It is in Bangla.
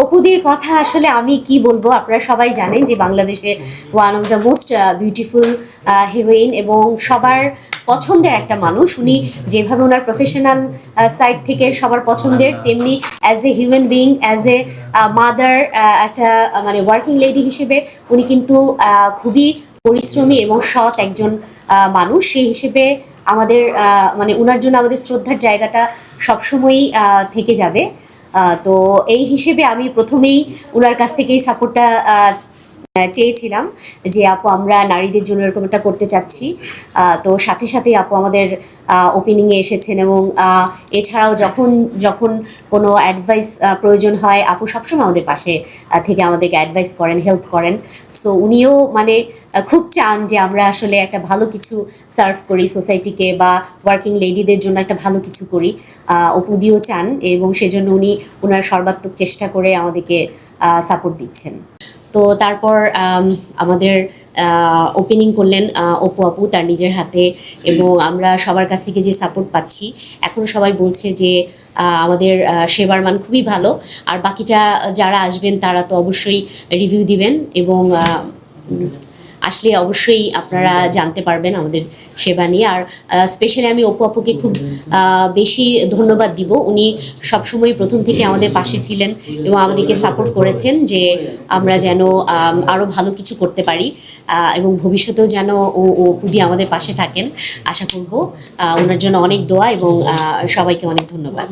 অপুদের কথা আসলে আমি কি বলব? আপনারা সবাই জানেন যে বাংলাদেশে one of the most beautiful heroine এবং সবার পছন্দের একটা মানুষ। উনি যেভাবে ওনার প্রফেশনাল সাইড থেকে সবার পছন্দের, তেমনি as a human being as a mother একটা মানে ওয়ার্কিং লেডি হিসেবে উনি কিন্তু খুবই পরিশ্রমী এবং সৎ একজন মানুষ। সেই হিসেবে আমাদের মানে ওনার জন্য আমাদের শ্রদ্ধার জায়গাটা সবসময়ই থেকে যাবে। তো এই হিসেবে আমি প্রথমেই ওনার কাছ থেকেই সাপোর্টটা চেয়েছিলাম যে আপু আমরা নারীদের জন্য এরকম একটা করতে চাচ্ছি। তো সাথে সাথে আপু আমাদের ওপেনিংয়ে এসেছেন এবং এছাড়াও যখন যখন কোনো অ্যাডভাইস প্রয়োজন হয় আপু সবসময় আমাদের পাশে থেকে আমাদেরকে অ্যাডভাইস করেন হেল্প করেন। সো উনিও মানে খুব চান যে আমরা আসলে একটা ভালো কিছু সার্ভ করি সোসাইটিকে বা ওয়ার্কিং লেডিদের জন্য একটা ভালো কিছু করি। আহ, অপুদিও চান এবং সেজন্য উনি ওনার সর্বাত্মক চেষ্টা করে আমাদেরকে সাপোর্ট দিচ্ছেন। তো তারপর আমাদের ওপেনিং করলেন অপু আপু তার নিজের হাতে এবং আমরা সবার কাছ থেকে যে সাপোর্ট পাচ্ছি, এখন সবাই বলছে যে আমাদের সেবার মান খুবই ভালো। আর বাকিটা যারা আসবেন তারা তো অবশ্যই রিভিউ দিবেন এবং আসলে অবশ্যই আপনারা জানতে পারবেন আমাদের সেবা নিয়ে। আর স্পেশালি আমি অপু আপুকে খুব বেশি ধন্যবাদ দিব। উনি সবসময় প্রথম থেকে আমাদের পাশে ছিলেন এবং আমাদেরকে সাপোর্ট করেছেন যে আমরা যেন আম, আরও ভালো কিছু করতে পারি এবং ভবিষ্যতেও যেন ও ও পুদি আমাদের পাশে থাকেন। আশা করব ওনার জন্য অনেক দোয়া এবং সবাইকে অনেক ধন্যবাদ।